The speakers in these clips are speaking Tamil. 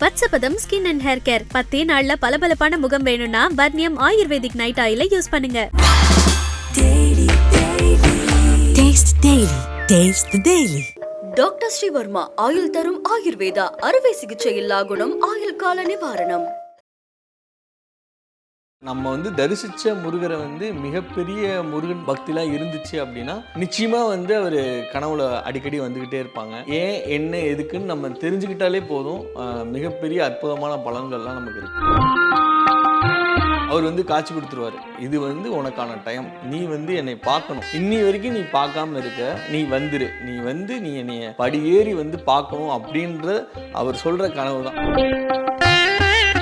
வத்சபதம் ஸ்கின் அண்ட் ஹேர் கேர் பத்தே நாள்ல பளபளப்பான முகம் வேணும்னா வர்ணியம் ஆயுர்வேதிக் நைட் ஆயில யூஸ் பண்ணுங்க Taste Daily. Taste the Daily. Doctor Srivarma ஆயுள் தரும் ஆயுர்வேதா அறுவை சிகிச்சை இல்லா குணம் ஆயுள் கால நிவாரணம் நம்ம வந்து தரிசித்த முருகரை வந்து மிகப்பெரிய முருகன் பக்திலாம் இருந்துச்சு அப்படின்னா நிச்சயமா வந்து அவர் கனவுல அடிக்கடி வந்துக்கிட்டே இருப்பாங்க. ஏன் என்ன எதுக்குன்னு நம்ம தெரிஞ்சுக்கிட்டாலே போதும். மிகப்பெரிய அற்புதமான பலன்கள்லாம் நமக்கு இருக்கு. அவர் வந்து காட்சி கொடுத்துருவாரு. இது வந்து உனக்கான டைம் நீ வந்து என்னை பார்க்கணும். இன்னி வரைக்கும் நீ பார்க்காம இருக்க. நீ வந்துரு. நீ வந்து நீ என்னைய படியேறி வந்து பார்க்கணும் அப்படின்ற அவர் சொல்ற கனவு தான்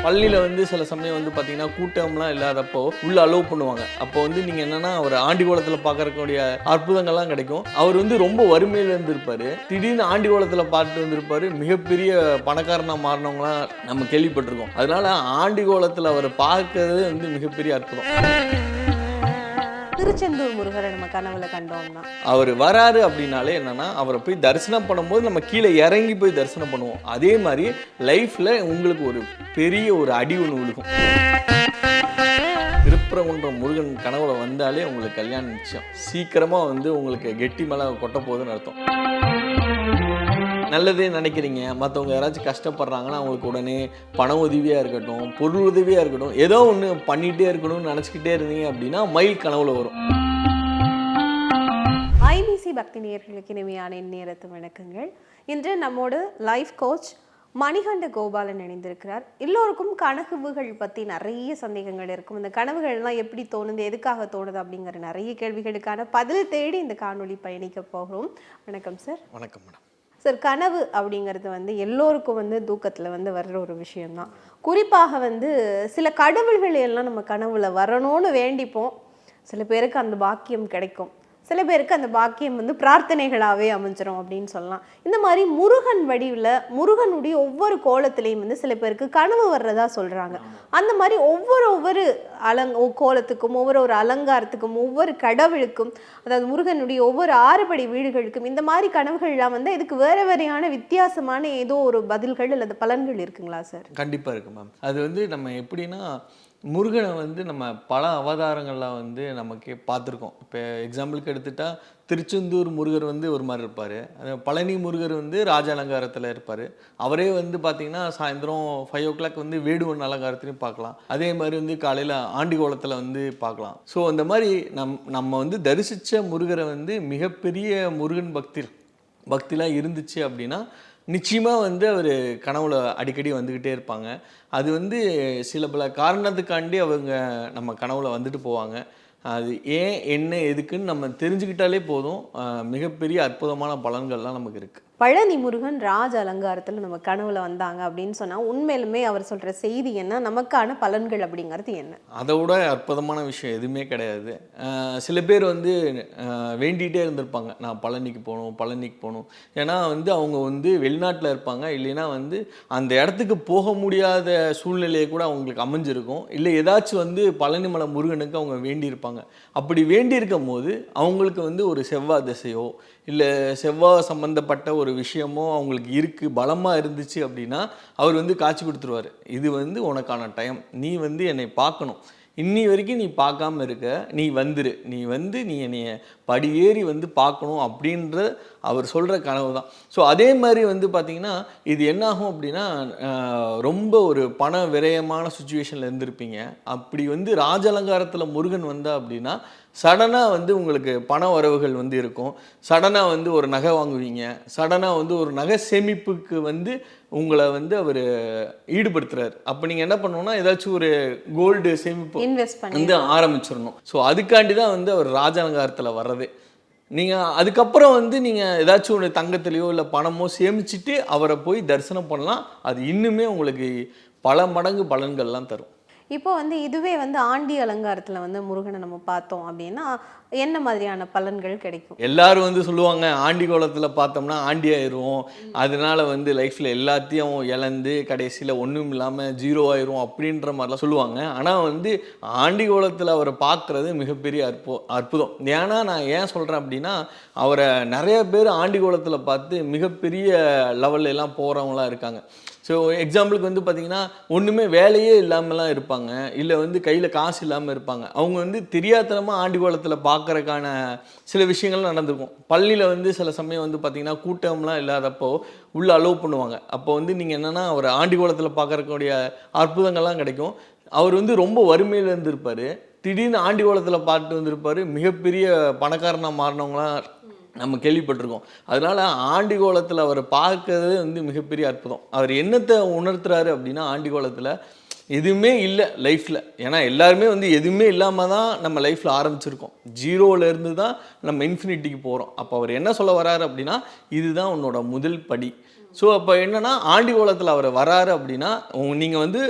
பள்ளியில் வந்து சில சமயம் வந்து பார்த்தீங்கன்னா கூட்டம்லாம் இல்லாதப்போ உள்ள அலோவ் பண்ணுவாங்க. அப்போ வந்து நீங்கள் என்னன்னா அவர் ஆண்டி கோலத்தில் பார்க்கறக்கூடிய அற்புதங்கள்லாம் கிடைக்கும். அவர் வந்து ரொம்ப வறுமையில் இருந்திருப்பாரு. திடீர்னு ஆண்டி கோலத்தில் பார்த்துட்டு வந்திருப்பாரு. மிகப்பெரிய பணக்காரனா மாறினவங்களாம் நம்ம கேள்விப்பட்டிருக்கோம். அதனால ஆண்டி கோலத்தில் அவர் பார்க்கறது வந்து மிகப்பெரிய அற்புதம். திருச்செந்தூர் முருகரை நம்ம கனவுல கண்டோம்னா. அவர் வராரு அப்படின்னாலே என்னன்னா அவரை போய் தரிசனம் பண்ணும்போது நம்ம கீழே இறங்கி போய் தரிசனம் பண்ணுவோம். அதே மாதிரி லைஃப்ல உங்களுக்கு ஒரு பெரிய ஒரு அடி ஒன்று விழுகும். திருப்பரங்குன்றம் முருகன் கனவுல வந்தாலே உங்களுக்கு கல்யாணம் நிச்சயம். சீக்கிரமா வந்து உங்களுக்கு கெட்டி மேல கொட்ட போகுதுன்னு அர்த்தம். நல்லதே நினைக்கிறீங்க. மற்றவங்க யாராச்சும் கஷ்டப்படுறாங்கன்னா அவங்களுக்கு உடனே பண உதவியாக இருக்கட்டும் பொருள் உதவியாக இருக்கட்டும் ஏதோ ஒன்று பண்ணிகிட்டே இருக்கணும்னு நினச்சிக்கிட்டே இருந்தீங்க அப்படின்னா மயில் கனவுல வரும். ஐபிசி பக்தி நேயர்களுக்கு இனிமையான நேரத்து வணக்கங்கள். இன்று நம்மோடு லைஃப் கோச் மணிகண்ட கோபாலன் இணைந்திருக்கிறார். எல்லோருக்கும் கனவுகள் பற்றி நிறைய சந்தேகங்கள் இருக்கும். இந்த கனவுகள்லாம் எப்படி தோணுது எதுக்காக தோணுது அப்படிங்கிற நிறைய கேள்விகளுக்கான பதில் தேடி இந்த காணொளி பயணிக்க போகிறோம். வணக்கம் சார். வணக்கம் மேடம். சார் கனவு அப்படிங்கிறது வந்து எல்லோருக்கும் வந்து தூக்கத்தில் வந்து வர்ற ஒரு விஷயம்தான். குறிப்பாக வந்து சில கடவுள்கள் எல்லாம் நம்ம கனவுல வரணும்னு வேண்டிப்போம். சில பேருக்கு அந்த பாக்கியம் கிடைக்கும். சில பேருக்கு அந்த பாக்கியம் வந்து பிரார்த்தனைகளாகவே அமைஞ்சிரும் அப்படின்னு சொல்லலாம். இந்த மாதிரி முருகன் வடிவில் முருகனுடைய ஒவ்வொரு கோலத்திலையும் வந்து சில பேருக்கு கனவு வர்றதா சொல்கிறாங்க அந்த மாதிரி ஒவ்வொரு ஒவ்வொரு அலங் கோலத்துக்கும் ஒவ்வொரு ஒரு அலங்காரத்துக்கும் ஒவ்வொரு கடவுளுக்கும் அதாவது முருகனுடைய ஒவ்வொரு ஆறுபடை வீடுகளுக்கும் இந்த மாதிரி கனவுகள்லாம் வந்து இதுக்கு வேற வேறையான வித்தியாசமான ஏதோ ஒரு பதில்கள் அல்லது பலன்கள் இருக்குங்களா சார்? கண்டிப்பாக இருக்கு மேம். அது வந்து நம்ம எப்படின்னா முருகனை வந்து நம்ம பல அவதாரங்களில் வந்து நமக்கு பார்த்துருக்கோம். இப்போ எக்ஸாம்பிளுக்கு எடுத்துட்டால் திருச்செந்தூர் முருகர் வந்து ஒரு மாதிரி இருப்பார். பழனி முருகர் வந்து ராஜ அலங்காரத்தில் இருப்பார். அவரே வந்து பார்த்திங்கன்னா சாயந்தரம் ஃபைவ் ஓ கிளாக் வந்து வேடுவன் அலங்காரத்துலையும் பார்க்கலாம். அதே மாதிரி வந்து காலையில் ஆண்டி கோலத்தில் வந்து பார்க்கலாம். ஸோ அந்த மாதிரி நம் நம்ம வந்து தரிசித்த முருகரை வந்து மிகப்பெரிய முருகன் பக்தி பக்திலாம் இருந்துச்சு அப்படின்னா நிச்சயமாக வந்து அவர் கனவுல அடிக்கடி வந்துக்கிட்டே இருப்பாங்க. அது வந்து சில பல காரணத்துக்காண்டி அவங்க நம்ம கனவுல வந்துட்டு போவாங்க. அது ஏன் என்ன எதுக்குன்னு நம்ம தெரிஞ்சுக்கிட்டாலே போதும். மிகப்பெரிய அற்புதமான பலன்கள்லாம் நமக்கு இருக்குது பழனி முருகன் ராஜ அலங்காரத்தில் நம்ம கனவுல வந்தாங்க அப்படின்னு சொன்னால் உண்மையிலுமே அவர் சொல்ற செய்தி என்ன? நமக்கான பலன்கள் அப்படிங்கிறது என்ன? அதை விட அற்புதமான விஷயம் எதுவுமே கிடையாது. சில பேர் வந்து வேண்டிகிட்டே இருந்திருப்பாங்க. நான் பழனிக்கு போகணும் பழனிக்கு போகணும். ஏன்னா வந்து அவங்க வந்து வெளிநாட்டில் இருப்பாங்க. இல்லைன்னா வந்து அந்த இடத்துக்கு போக முடியாத சூழ்நிலையை கூட அவங்களுக்கு அமைஞ்சிருக்கும். இல்லை ஏதாச்சும் வந்து பழனிமலை முருகனுக்கு அவங்க வேண்டியிருப்பாங்க. அப்படி வேண்டியிருக்கும் போது அவங்களுக்கு வந்து ஒரு செவ்வாய் திசையோ இல்லை செவ்வாய் சம்மந்தப்பட்ட ஒரு விஷயமோ அவங்களுக்கு இருக்குது பலமாக இருந்துச்சு அப்படின்னா அவர் வந்து காட்சி கொடுத்துருவாரு. இது வந்து உனக்கான டைம் நீ வந்து என்னை பார்க்கணும். இன்னி வரைக்கும் நீ பார்க்காம இருக்க நீ வந்துரு. நீ வந்து நீ என்னைய படியேறி வந்து பார்க்கணும் அப்படின்ற அவர் சொல்கிற கனவு தான். ஸோ அதே மாதிரி வந்து பார்த்திங்கன்னா இது என்னாகும் அப்படின்னா ரொம்ப ஒரு பண விரயமான சுச்சுவேஷனில் இருந்திருப்பீங்க. அப்படி வந்து ராஜ முருகன் வந்தா அப்படின்னா சடனாக வந்து உங்களுக்கு பண வரவுகள் வந்து இருக்கும். சடனாக வந்து ஒரு நகை வாங்குவீங்க. சடனாக வந்து ஒரு நகை சேமிப்புக்கு வந்து உங்களை வந்து அவர் ஈடுபடுத்துறாரு. அப்போ நீங்கள் என்ன பண்ணணும்னா ஏதாச்சும் ஒரு கோல்டு சேமிப்பு வந்து ஆரம்பிச்சிடணும். ஸோ அதுக்காண்டி தான் வந்து அவர் ராஜாலங்காரத்தில் வர்றதே. நீங்கள் அதுக்கப்புறம் வந்து நீங்கள் ஏதாச்சும் ஒரு தங்கத்திலையோ இல்லை பணமோ சேமிச்சுட்டு அவரை போய் தரிசனம் பண்ணலாம். அது இன்னுமே உங்களுக்கு பல மடங்கு பலன்கள்லாம் தரும். இப்போ வந்து இதுவே வந்து ஆண்டி அலங்காரத்தில் வந்து முருகனை நம்ம பார்த்தோம் அப்படின்னா என்ன மாதிரியான பலன்கள் கிடைக்கும்? எல்லாரும் வந்து சொல்லுவாங்க ஆண்டி கோலத்தில் பார்த்தோம்னா ஆண்டி ஆயிரும். அதனால வந்து லைஃப்பில் எல்லாத்தையும் இழந்து கடைசியில் ஒன்றும் இல்லாமல் ஜீரோ ஆயிரும் அப்படின்ற மாதிரிலாம் சொல்லுவாங்க. ஆனால் வந்து ஆண்டி கோலத்தில் அவரை பார்க்குறது மிகப்பெரிய அற்பு அற்புதம். ஏன்னா நான் ஏன் சொல்கிறேன் அப்படின்னா அவரை நிறைய பேர் ஆண்டி கோலத்தில் பார்த்து மிகப்பெரிய லெவல்ல எல்லாம் போகிறவங்களாம் இருக்காங்க. ஸோ எக்ஸாம்பிளுக்கு வந்து பார்த்தீங்கன்னா ஒன்றுமே வேலையே இல்லாமலாம் இருப்பாங்க. இல்லை வந்து கையில் காசு இல்லாமல் இருப்பாங்க. அவங்க வந்து தெரியாதனமாக ஆண்டி கோலத்தில் பார்க்கறக்கான சில விஷயங்கள் நடந்திருக்கும். பள்ளியில் வந்து சில சமயம் வந்து பார்த்திங்கன்னா கூட்டம்லாம் இல்லாதப்போ உள்ளே அலோவ் பண்ணுவாங்க. அப்போ வந்து நீங்கள் என்னென்னா அவர் ஆண்டி கோலத்தில் பார்க்கறக்கூடிய அற்புதங்கள்லாம் கிடைக்கும். அவர் வந்து ரொம்ப வறுமையில் இருந்திருப்பார். திடீர்னு ஆண்டி கோலத்தில் பார்த்து வந்திருப்பார். மிகப்பெரிய பணக்காரனாக மாறினவங்களாம் நம்ம கேள்விப்பட்டிருக்கோம். அதனால ஆண்டி கோலத்தில் அவர் பார்க்கறது வந்து மிகப்பெரிய அற்புதம். அவர் என்னத்தை உணர்த்துறாரு அப்படின்னா ஆண்டி கோலத்தில் எதுவுமே இல்லை லைஃப்பில் ஏன்னா எல்லாருமே வந்து எதுவுமே இல்லாமல் தான் நம்ம லைஃப்பில் ஆரம்பிச்சிருக்கோம். ஜீரோவிலேருந்து தான் நம்ம இன்ஃபினிட்டிக்கு போகிறோம் அப்போ அவர் என்ன சொல்ல வராரு அப்படின்னா இதுதான் உன்னோட முதல் படி. ஸோ அப்போ என்னன்னா ஆண்டி கோலத்தில் அவர் வராரு அப்படின்னா நீங்கள் வந்து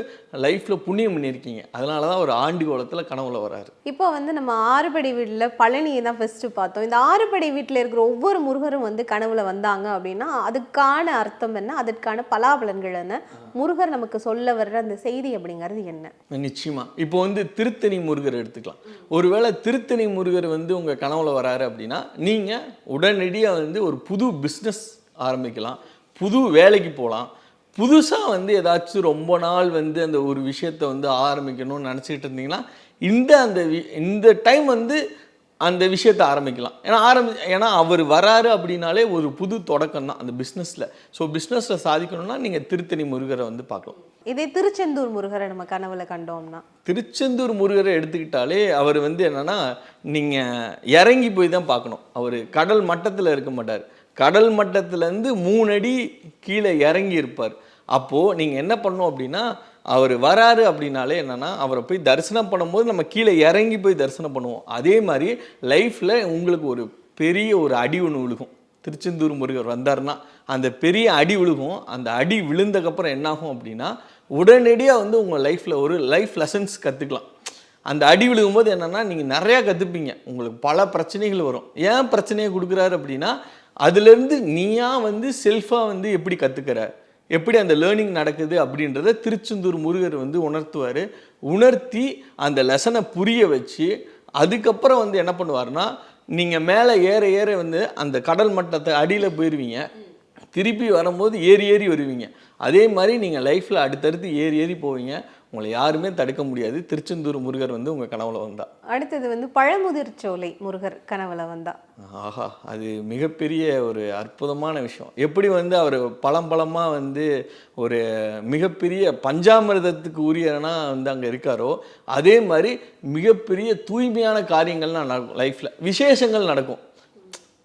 லைஃப்பில் புண்ணியம் பண்ணியிருக்கீங்க. அதனால தான் அவர் ஆண்டி கோலத்தில் கனவுல வராரு. இப்போ வந்து நம்ம ஆறுபடை வீட்டில் பழனியை தான் ஃபர்ஸ்ட் பார்த்தோம். இந்த ஆறுபடை வீட்டில் இருக்கிற ஒவ்வொரு முருகரும் வந்து கனவுல வந்தாங்க அப்படின்னா அதுக்கான அர்த்தம் என்ன? அதற்கான பலாபலன்கள் என்ன? முருகர் நமக்கு சொல்ல வர்ற அந்த செய்தி அப்படிங்கிறது என்ன? நிச்சயமா. இப்போ வந்து திருத்தணி முருகர் எடுத்துக்கலாம். ஒருவேளை திருத்தணி முருகர் வந்து உங்கள் கனவுல வராரு அப்படின்னா நீங்கள் உடனடியாக வந்து ஒரு புது பிஸ்னஸ் ஆரம்பிக்கலாம். புது வேலைக்கு போகலாம். புதுசாக வந்து ஏதாச்சும் ரொம்ப நாள் வந்து அந்த ஒரு விஷயத்தை வந்து ஆரம்பிக்கணும்னு நினச்சிட்டு இருந்தீங்கன்னா இந்த அந்த வி- இந்த டைம் வந்து அந்த விஷயத்தை ஆரம்பிக்கலாம். ஏன்னா ஆரம்பி ஏன்னா அவர் வராரு அப்படின்னாலே ஒரு புது தொடக்கம் தான் அந்த பிஸ்னஸில் ஸோ பிஸ்னஸில் சாதிக்கணும்னா நீங்கள் திருத்தணி முருகரை வந்து பார்க்கலாம். இதே திருச்செந்தூர் முருகரை நம்ம கனவுல கண்டோம்னா? திருச்செந்தூர் முருகரை எடுத்துக்கிட்டாலே அவர் வந்து என்னன்னா நீங்கள் இறங்கி போய் தான் பார்க்கணும். அவர் கடல் மட்டத்தில் இருக்க மாட்டார். கடல் மட்டத்துலேருந்து மூணு அடி கீழே இறங்கி இருப்பார் அப்போது நீங்கள் என்ன பண்ணணும் அப்படின்னா அவர் வராரு அப்படின்னாலே என்னென்னா அவரை போய் தரிசனம் பண்ணும்போது நம்ம கீழே இறங்கி போய் தரிசனம் பண்ணுவோம். அதே மாதிரி லைஃப்பில் உங்களுக்கு ஒரு பெரிய ஒரு அடி ஒன்று விழுகும். திருச்செந்தூர் முருகர் வந்தார்னா அந்த பெரிய அடி விழுகும். அந்த அடி விழுந்தக்கப்புறம் என்னாகும் அப்படின்னா உடனடியாக வந்து உங்கள் லைஃப்பில் ஒரு லைஃப் லெசன்ஸ் கற்றுக்கலாம் அந்த அடி விழுகும்போது என்னென்னா நீங்கள் நிறையா கற்றுப்பீங்க உங்களுக்கு பல பிரச்சனைகள் வரும். ஏன் பிரச்சனையை கொடுக்குறாரு அப்படின்னா அதுலேருந்து நீயா வந்து செல்ஃபாக வந்து எப்படி கற்றுக்கிற எப்படி அந்த லேர்னிங் நடக்குது அப்படின்றத திருச்செந்தூர் முருகர் வந்து உணர்த்துவார். உணர்த்தி அந்த லெசனை புரிய வச்சு அதுக்கப்புறம் வந்து என்ன பண்ணுவாருன்னா நீங்கள் மேலே ஏற ஏற வந்து அந்த கடல் மட்டத்தை அடியில் போயிடுவீங்க திருப்பி வரும்போது ஏறி ஏறி வருவீங்க. அதே மாதிரி நீங்கள் லைஃப்பில் அடுத்தடுத்து ஏறி ஏறி போவீங்க. உங்களை யாருமே தடுக்க முடியாது. திருச்செந்தூர் முருகர் வந்து உங்கள் கனவுல வந்தா. அடுத்தது வந்து பழமுதிர் சோலை முருகர் கனவுல வந்தா. ஆஹா அது மிகப்பெரிய ஒரு அற்புதமான விஷயம். எப்படி வந்து அவர் பழம் பழமாக வந்து ஒரு மிகப்பெரிய பஞ்சாமிர்தத்துக்கு உரியனா வந்து அங்கே இருக்காரோ அதே மாதிரி மிகப்பெரிய தூய்மையான காரியங்கள்லாம் நடக்கும் லைஃப்பில் விசேஷங்கள் நடக்கும்.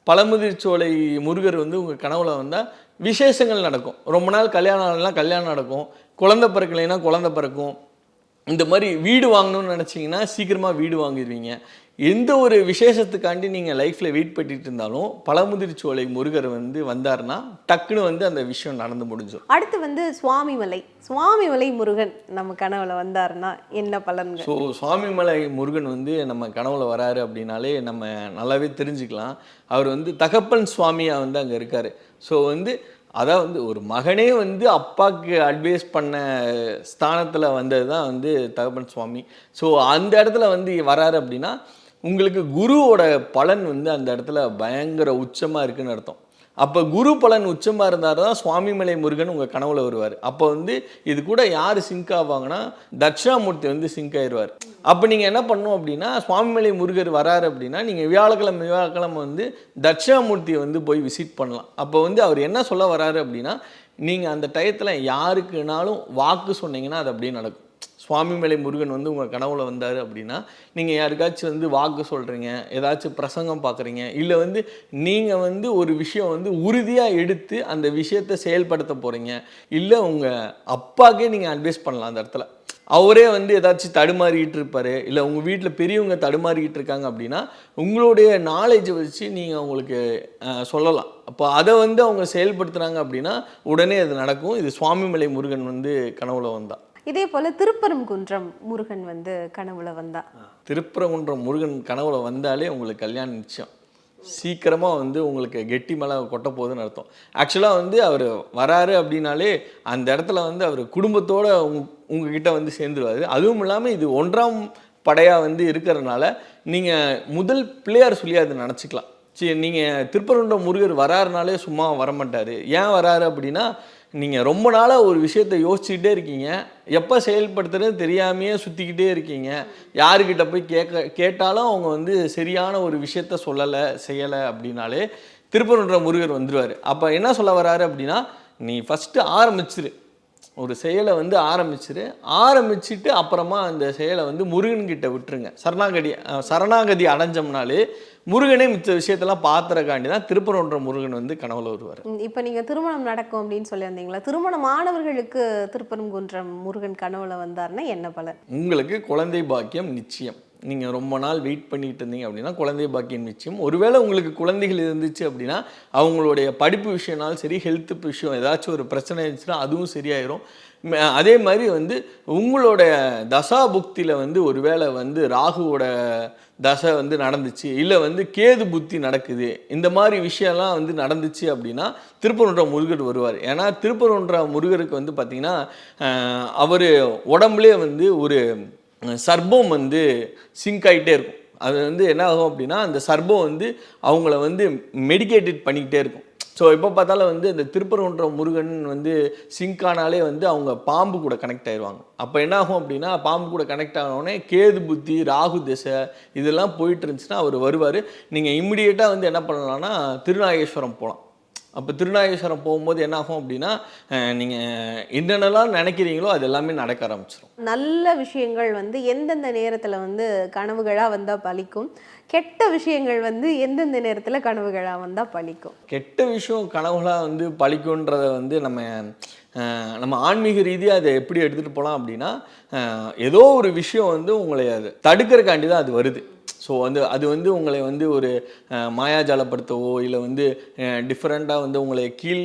பழமுதிர்ச்சோலை முருகர் வந்து உங்கள் கனவுல வந்தால் விசேஷங்கள் நடக்கும். ரொம்ப நாள் கல்யாணம் கல்யாணம் நடக்கும். குழந்தை பிறக்கலைன்னா குழந்தை பிறக்கும். இந்த மாதிரி வீடு வாங்கணும்னு நினச்சிங்கன்னா சீக்கிரமாக வீடு வாங்கிடுவீங்க. எந்த ஒரு விசேஷத்துக்காண்டி நீங்கள் லைஃப்பில் வெயிட் பண்ணிட்டு இருந்தாலும் பழமுதிர்ச்சோலை முருகர் வந்து வந்தாருன்னா டக்குன்னு வந்து அந்த விஷயம் நடந்து முடிஞ்சிடும். அடுத்து வந்து சுவாமிமலை. சுவாமிமலை முருகன் நம்ம கனவுல வந்தாருன்னா என்ன பலன்கள்? ஸோ சுவாமிமலை முருகன் வந்து நம்ம கனவுல வராரு அப்படின்னாலே நம்ம நல்லாவே தெரிஞ்சுக்கலாம். அவர் வந்து தகப்பன் சுவாமியாக வந்து அங்கே இருக்கார். ஸோ வந்து அதான் வந்து ஒரு மகனே வந்து அப்பாவுக்கு அட்வைஸ் பண்ண ஸ்தானத்தில் வந்தது தான் வந்து தகப்பன் சுவாமி. ஸோ அந்த இடத்துல வந்து வராரு அப்படின்னா உங்களுக்கு குருவோட பலன் வந்து அந்த இடத்துல பயங்கர உச்சமாக இருக்குதுன்னு அர்த்தம். அப்போ குரு பலன் உச்சமாக இருந்தார் தான் சுவாமிமலை முருகன் உங்கள் கனவுல வருவார். அப்போ வந்து இது கூட யார் சிங்க் ஆவாங்கன்னா தட்சிணாமூர்த்தி வந்து சிங்க் ஆயிடுவார் அப்போ நீங்கள் என்ன பண்ணணும் அப்படின்னா சுவாமிமலை முருகர் வராரு அப்படின்னா நீங்கள் வியாழக்கிழமை வியாழக்கிழமை வந்து தட்சிணாமூர்த்தியை வந்து போய் விசிட் பண்ணலாம். அப்போ வந்து அவர் என்ன சொல்ல வராரு அப்படின்னா நீங்கள் அந்த டயத்தில் யாருக்குனாலும் வாக்கு சொன்னீங்கன்னா அது அப்படியே நடக்கும். சுவாமிமலை முருகன் வந்து உங்கள் கனவுல வந்தார் அப்படின்னா நீங்கள் யாருக்காச்சும் வந்து வாக்கு சொல்கிறீங்க ஏதாச்சும் பிரசங்கம் பார்க்குறீங்க இல்லை வந்து நீங்கள் வந்து ஒரு விஷயம் வந்து உறுதியாக எடுத்து அந்த விஷயத்தை செயல்படுத்த போகிறீங்க இல்லை உங்கள் அப்பாக்கே நீங்கள் அட்வைஸ் பண்ணலாம் அந்த இடத்துல. அவரே வந்து ஏதாச்சும் தடுமாறிக்கிட்டு இருப்பார் இல்லை உங்கள் வீட்டில் பெரியவங்க தடுமாறிக்கிட்டு இருக்காங்க அப்படின்னா உங்களுடைய நாலேஜை வச்சு நீங்கள் அவங்களுக்கு சொல்லலாம். அப்போ அதை வந்து அவங்க செயல்படுத்துனாங்க அப்படின்னா உடனே அது நடக்கும். இது சுவாமிமலை முருகன் வந்து கனவுல வந்தான் இதே போல திருப்பரங்குன்றம் முருகன் வந்து கனவுல வந்தா. திருப்பரங்குன்றம் முருகன் கனவுல வந்தாலே உங்களுக்கு கல்யாணம் நிச்சயம். சீக்கிரமாக வந்து உங்களுக்கு கெட்டி மலை கொட்ட போகுதுன்னு அர்த்தம். ஆக்சுவலாக வந்து அவர் வராரு அப்படின்னாலே அந்த இடத்துல வந்து அவர் குடும்பத்தோடு உங் உங்ககிட்ட வந்து சேர்ந்துருவாரு. அதுவும் இல்லாமல் இது ஒன்றாம் படையாக வந்து இருக்கிறதுனால நீங்கள் முதல் பிள்ளையார் சொல்லி அதை நினச்சிக்கலாம். சரி நீங்கள் திருப்பரங்குன்றம் முருகர் வராருனாலே சும்மா வரமாட்டார். ஏன் வராரு அப்படின்னா நீங்கள் ரொம்ப நாளாக ஒரு விஷயத்தை யோசிச்சுக்கிட்டே இருக்கீங்க. எப்போ செயல்படுத்துறது தெரியாமையே சுற்றிக்கிட்டே இருக்கீங்க. யாருக்கிட்ட போய் கேட்க கேட்டாலும் அவங்க வந்து சரியான ஒரு விஷயத்த சொல்லலை செய்யலை அப்படின்னாலே திருப்பரங்குன்ற முருகர் வந்துடுவார் அப்போ என்ன சொல்ல வராரு அப்படின்னா நீ ஃபஸ்ட்டு ஆரம்பிச்சிரு. ஒரு செயலை வந்து ஆரம்பிச்சிரு. ஆரம்பிச்சுட்டு அப்புறமா அந்த செயலை வந்து முருகன்கிட்ட விட்டுருங்க. சரணாகதி சரணாகதி அடைஞ்சோம்னாலே முருகனே மிச்ச விஷயத்தெல்லாம் பாத்திரக்காண்டி தான் திருப்பரங்குன்ற முருகன் வந்து கனவுல வருவார். இப்ப நீங்க திருமணம் நடக்கும் அப்படின்னு சொல்லியிருந்தீங்களா? திருமணமானவர்களுக்கு திருப்பரங்குன்றம் முருகன் கனவுல வந்தாருன்னா என்ன பலன்? உங்களுக்கு குழந்தை பாக்கியம் நிச்சயம். நீங்கள் ரொம்ப நாள் வெயிட் பண்ணிகிட்டு இருந்தீங்க அப்படின்னா குழந்தை பாக்கியம் நிச்சயம். ஒருவேளை உங்களுக்கு குழந்தைகள் இருந்துச்சு அப்படின்னா அவங்களுடைய படிப்பு விஷயம்னாலும் சரி ஹெல்த் விஷயம் ஏதாச்சும் ஒரு பிரச்சனை இருந்துச்சுன்னா அதுவும் சரியாயிரும். அதே மாதிரி வந்து உங்களோட தசா புக்தியில் வந்து ஒருவேளை வந்து ராகுவோட தசை வந்து நடந்துச்சு இல்லை வந்து கேது புத்தி நடக்குது இந்த மாதிரி விஷயம்லாம் வந்து நடந்துச்சு அப்படின்னா திருப்பரன்ற முருகர் வருவார். ஏன்னா திருப்பரன்ற முருகருக்கு வந்து பார்த்திங்கன்னா அவர் உடம்புலே வந்து ஒரு சர்பம் வந்து சிங்க் ஆகிட்டே இருக்கும். அது வந்து என்ன ஆகும் அப்படின்னா அந்த சர்பம் வந்து அவங்கள வந்து மெடிக்கேட்டட் பண்ணிக்கிட்டே இருக்கும். ஸோ எப்போ பார்த்தாலும் வந்து இந்த திருப்பரங்குன்ற முருகன் வந்து சிங்க் ஆனாலே வந்து அவங்க பாம்பு கூட கனெக்ட் ஆயிடுவாங்க அப்போ என்ன ஆகும் அப்படின்னா பாம்பு கூட கனெக்ட் ஆனவுடனே கேது புத்தி ராகு திசை இதெல்லாம் போயிட்டு இருந்துச்சுன்னா அவர் வருவார். நீங்கள் இம்மிடியேட்டாக வந்து என்ன பண்ணலாம்னா திருநாகேஸ்வரம் போகலாம். அப்போ திருநாகேஸ்வரம் போகும்போது என்ன ஆகும் அப்படின்னா நீங்கள் என்னென்னலாம் நினைக்கிறீங்களோ அது எல்லாமே நடக்க ஆரம்பிச்சிடும் நல்ல விஷயங்கள் வந்து எந்தெந்த நேரத்துல வந்து கனவுகளா வந்தா பலிக்கும்? கெட்ட விஷயங்கள் வந்து எந்தெந்த நேரத்துல கனவுகளா வந்தா பலிக்கும்? கெட்ட விஷயம் கனவுலாக வந்து பழிக்குன்றத வந்து நம்ம நம்ம ஆன்மீக ரீதியாக அதை எப்படி எடுத்துகிட்டு போகலாம் அப்படின்னா ஏதோ ஒரு விஷயம் வந்து உங்களை அது தடுக்கிறக்காண்டி தான் அது வருது. ஸோ வந்து அது வந்து உங்களை வந்து ஒரு மாயாஜாலப்படுத்தவோ இல்லை வந்து டிஃப்ரெண்ட்டாக வந்து உங்களை கீழ்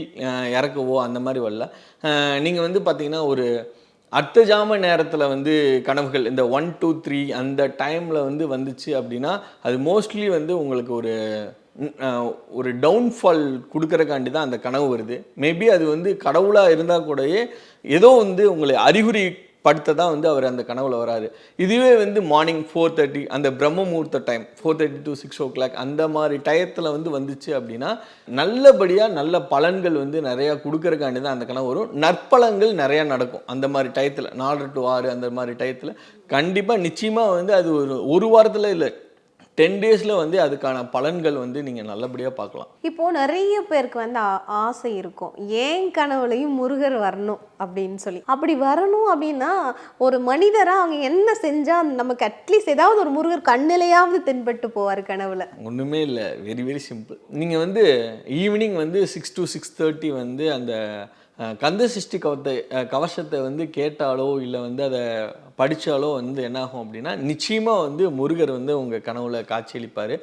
இறக்கவோ அந்த மாதிரி வரல. நீங்கள் வந்து பார்த்தீங்கன்னா ஒரு ஜாம நேரத்தில் வந்து கனவுகள் இந்த ஒன் டூ த்ரீ அந்த டைமில் வந்து வந்துச்சு அப்படின்னா அது மோஸ்ட்லி வந்து உங்களுக்கு ஒரு ஒரு டவுன்ஃபால் கொடுக்குறக்காண்டி தான் அந்த கனவு வருது. மேபி அது வந்து கடவுளாக இருந்தால் கூடயே ஏதோ வந்து உங்களை அறிகுறி படுத்ததான் வந்து அவர் அந்த கனவுல வராரு. இதுவே வந்து மார்னிங் ஃபோர் தேர்ட்டி அந்த பிரம்ம முகூர்த்த time four thirty to six o'clock அந்த மாதிரி டயத்தில் வந்து வந்துச்சு அப்படின்னா நல்லபடியாக நல்ல பலன்கள் வந்து நிறையா கொடுக்கறக்காண்டி தான் அந்த கனவு வரும். நற்பலன்கள் நிறையா நடக்கும் அந்த மாதிரி டயத்தில் நாலு டு ஆறு அந்த மாதிரி டயத்தில். கண்டிப்பாக நிச்சயமாக வந்து அது ஒரு ஒரு வாரத்தில் இல்லை டென் டேஸில் வந்து அதுக்கான பலன்கள் வந்து நீங்கள் நல்லபடியாக பார்க்கலாம். இப்போ நிறைய பேருக்கு வந்து ஆசை இருக்கும். ஏன் கனவுலையும் முருகர் வரணும் அப்படின்னு சொல்லி. அப்படி வரணும் அப்படின்னா ஒரு மனிதரா அவங்க என்ன செஞ்சா நமக்கு அட்லீஸ்ட் ஏதாவது ஒரு முருகர் கண்ணிலையாவது தென்பட்டு போவார் கனவுல. ஒன்றுமே இல்லை. வெரி வெரி சிம்பிள் நீங்கள் வந்து ஈவினிங் வந்து சிக்ஸ் டு சிக்ஸ் தேர்ட்டி வந்து அந்த கந்த சிருஷ்டி கவத்தை கவசத்தை வந்து கேட்டாலோ இல்லை வந்து அதை படித்தாலோ வந்து என்னாகும் அப்படின்னா நிச்சயமாக வந்து முருகர் வந்து உங்கள் கனவுல காட்சியளிப்பார்.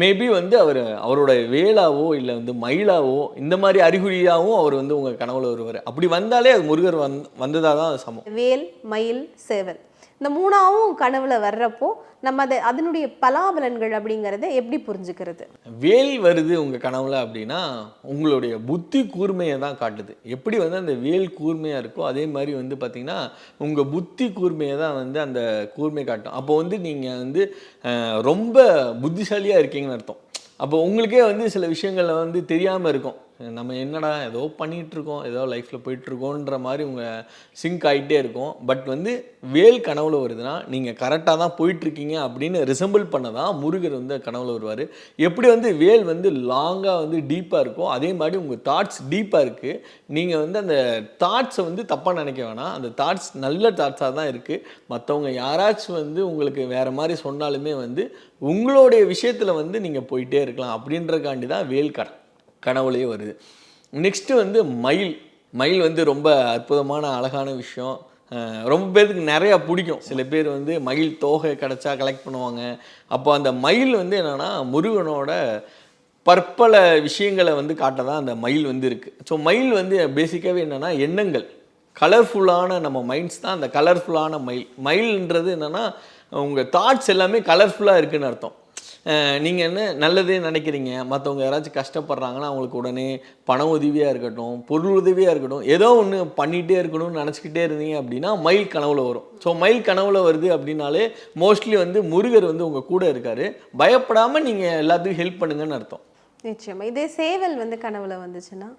மேபி வந்து அவர் அவரோட வேலாவோ இல்லை வந்து மயிலாவோ இந்த மாதிரி அறிகுறியாகவும் அவர் வந்து உங்கள் கனவுல வருவார். அப்படி வந்தாலே அது முருகர் வந் வந்ததாக தான் சமம். வேல் மயில் சேவல். இந்த மூணாவும் கனவுல வர்றப்போ நம்ம அதை அதனுடைய பலாபலன்கள் அப்படிங்கிறத எப்படி புரிஞ்சுக்கிறது? வேல் வருது உங்கள் கனவுல அப்படின்னா உங்களுடைய புத்தி கூர்மையை தான் காட்டுது. எப்படி வந்து அந்த வேல் கூர்மையாக இருக்கோ அதே மாதிரி வந்து பார்த்திங்கன்னா உங்கள் புத்தி கூர்மையை தான் வந்து அந்த கூர்மை காட்டும். அப்போ வந்து நீங்கள் வந்து ரொம்ப புத்திசாலியாக இருக்கீங்கன்னு அர்த்தம். அப்போ உங்களுக்கே வந்து சில விஷயங்களில் வந்து தெரியாமல் இருக்கும். நம்ம என்னடா ஏதோ பண்ணிகிட்டு இருக்கோம் ஏதோ லைஃப்பில் போயிட்டுருக்கோன்ற மாதிரி உங்கள் சிங்க் ஆகிட்டே இருக்கும். பட் வந்து வேல் கனவுல வருதுன்னா நீங்கள் கரெக்டாக தான் போயிட்டுருக்கீங்க அப்படின்னு ரிசம்பிள் பண்ண தான் முருகர் வந்து கனவுல வருவார். எப்படி வந்து வேல் வந்து லாங்காக வந்து டீப்பாக இருக்கும் அதே மாதிரி உங்கள் தாட்ஸ் டீப்பாக இருக்குது நீங்கள் வந்து அந்த தாட்ஸை வந்து தப்பாக நினைக்க வேணாம். அந்த தாட்ஸ் நல்ல தாட்ஸாக தான் இருக்குது மற்றவங்க யாராச்சும் வந்து உங்களுக்கு வேறு மாதிரி சொன்னாலுமே வந்து உங்களுடைய விஷயத்தில் வந்து நீங்கள் போயிட்டே இருக்கலாம் அப்படின்றக்காண்டி தான் வேல் கட கனவுலேயே வருது. நெக்ஸ்ட்டு வந்து மயில். மயில் வந்து ரொம்ப அற்புதமான அழகான விஷயம். ரொம்ப பேருக்கு நிறையா பிடிக்கும். சில பேர் வந்து மயில் தோகை கிடச்சா கலெக்ட் பண்ணுவாங்க. அப்போ அந்த மயில் வந்து என்னென்னா முருகனோட பற்பல விஷயங்களை வந்து காட்ட தான் அந்த மயில் வந்து இருக்குது ஸோ மயில் வந்து பேசிக்காகவே என்னென்னா எண்ணங்கள். கலர்ஃபுல்லான நம்ம மைண்ட்ஸ் தான் அந்த கலர்ஃபுல்லான மயில். மயில்ன்றது என்னென்னா உங்கள் தாட்ஸ் எல்லாமே கலர்ஃபுல்லாக இருக்குன்னு அர்த்தம். நீங்கள் என்ன நல்லதே நினைக்கிறீங்க? மற்றவங்க யாராச்சும் கஷ்டப்படுறாங்கன்னா அவங்களுக்கு உடனே பண உதவியாக இருக்கட்டும் பொருள் உதவியாக இருக்கட்டும் ஏதோ ஒன்று பண்ணிகிட்டே இருக்கணும்னு நினச்சிக்கிட்டே இருந்தீங்க அப்படின்னா மயில் கனவுல வரும். ஸோ மயில் கனவுல வருது அப்படின்னாலே மோஸ்ட்லி வந்து முருகர் வந்து உங்கள் கூட இருக்கார். பயப்படாமல் நீங்கள் எல்லாத்துக்கும் ஹெல்ப் பண்ணுங்கன்னு அர்த்தம். நிச்சயமா. இதே சேவல் வந்து கனவுல வந்துச்சுன்னா?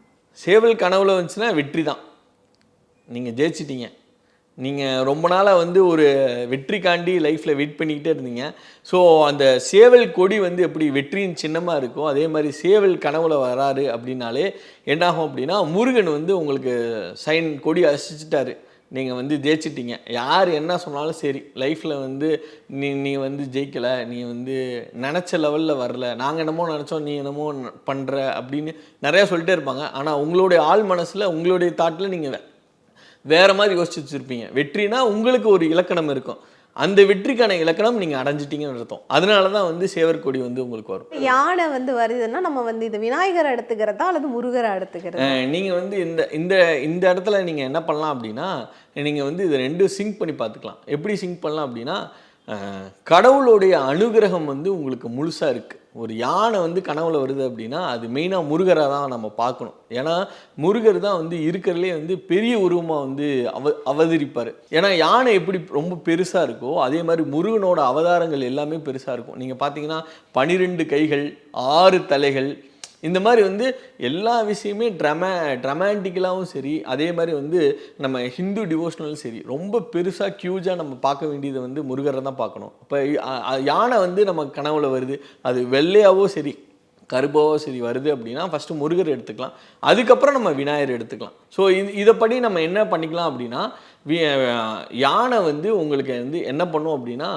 சேவல் கனவுல வந்துச்சுன்னா வெற்றி தான். நீங்கள் ஜெயிச்சிட்டீங்க. நீங்கள் ரொம்ப நாளாக வந்து ஒரு வெற்றிக்காண்டி லைஃப்பில் வெயிட் பண்ணிக்கிட்டே இருந்தீங்க. ஸோ அந்த சேவல் கொடி வந்து எப்படி வெற்றியின் சின்னமாக இருக்கும் அதே மாதிரி சேவல் கனவுல வராரு அப்படின்னாலே என்னாகும் அப்படின்னா முருகன் வந்து உங்களுக்கு சைன் கொடி அசிச்சிட்டாரு. நீங்கள் வந்து ஜெயிச்சிட்டீங்க. யார் என்ன சொன்னாலும் சரி லைஃப்பில் வந்து நீ நீ வந்து ஜெயிக்கலை நீ வந்து நினச்ச லெவலில் வரல நாங்கள் என்னமோ நினச்சோம் நீ என்னமோ பண்ணுற அப்படின்னு நிறையா சொல்லிட்டே இருப்பாங்க. ஆனால் உங்களுடைய ஆள் மனசில் உங்களுடைய தாட்டில் நீங்கள் வேற மாதிரி யோசிச்சு வச்சிருப்பீங்க. வெற்றினா உங்களுக்கு ஒரு இலக்கணம் இருக்கும். அந்த வெற்றிக்கான இலக்கணம் நீங்கள் அடைஞ்சிட்டீங்கன்னு அர்த்தம். அதனால தான் வந்து சேவர் கொடி வந்து உங்களுக்கு வரும். யானை வந்து வருதுன்னா நம்ம வந்து இது விநாயகரை எடுத்துக்கிறதா அல்லது முருகரை எடுத்துக்கிறதா நீங்கள் வந்து இந்த இந்த இந்த இடத்துல நீங்கள் என்ன பண்ணலாம் அப்படின்னா நீங்கள் வந்து இதை ரெண்டும் சிங்க் பண்ணி பார்த்துக்கலாம். எப்படி சிங்க் பண்ணலாம் அப்படின்னா கடவுளுடைய அனுகிரகம் வந்து உங்களுக்கு முழுசாக இருக்குது ஒரு யானை வந்து கனவுல வருது அப்படின்னா அது மெயினாக முருகராக தான் நம்ம பார்க்கணும். ஏன்னா முருகர் தான் வந்து இருக்கிறதுலே வந்து பெரிய உருவமாக வந்து அவ அவதரிப்பார். ஏன்னா யானை எப்படி ரொம்ப பெருசாக இருக்கோ அதே மாதிரி முருகனோட அவதாரங்கள் எல்லாமே பெருசாக இருக்கும். நீங்கள் பார்த்தீங்கன்னா பனிரெண்டு கைகள் ஆறு தலைகள் இந்த மாதிரி வந்து எல்லா விஷயமே ட்ரமா ட்ரமாண்டிக்கலாகவும் சரி அதே மாதிரி வந்து நம்ம ஹிந்து டிவோஷனலும் சரி ரொம்ப பெருசாக க்யூஜாக நம்ம பார்க்க வேண்டியதை வந்து முருகரை தான் பார்க்கணும். இப்போ யானை வந்து நம்ம கனவுல வருது அது வெள்ளையாவோ சரி கருப்பாவோ சரி வருது அப்படின்னா ஃபஸ்ட்டு முருகர் எடுத்துக்கலாம். அதுக்கப்புறம் நம்ம விநாயகர் எடுத்துக்கலாம். ஸோ இது இதைப்படி நம்ம என்ன பண்ணிக்கலாம் அப்படின்னா யானை வந்து உங்களுக்கு வந்து என்ன பண்ணும் அப்படின்னா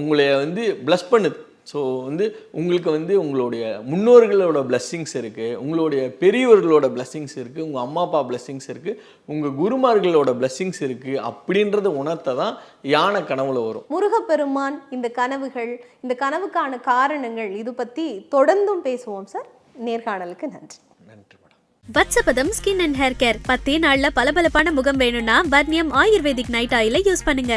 உங்களை வந்து ப்ளஸ் பண்ணுது. ஸோ வந்து உங்களுக்கு வந்து உங்களுடைய முன்னோர்களோட blessings இருக்குது உங்களுடைய பெரியவர்களோட blessings இருக்குது உங்கள் அம்மா அப்பா blessings இருக்குது உங்கள் குருமார்களோட blessings இருக்குது அப்படின்றத உணர்த்த தான் யானை கனவுல வரும். முருகப்பெருமான் இந்த கனவுகள் இந்த கனவுக்கான காரணங்கள் இது பத்தி தொடர்ந்தும் பேசுவோம் சார் நேர்காணலுக்கு நன்றி. நன்றி மேடம் வத்சபதம் ஸ்கின் அண்ட் ஹேர் கேர். பத்தே நாள்ல பளபளப்பான முகம் வேணும்னா வர்ணியம் ஆயுர்வேதிக் நைட் ஆயில யூஸ் பண்ணுங்க.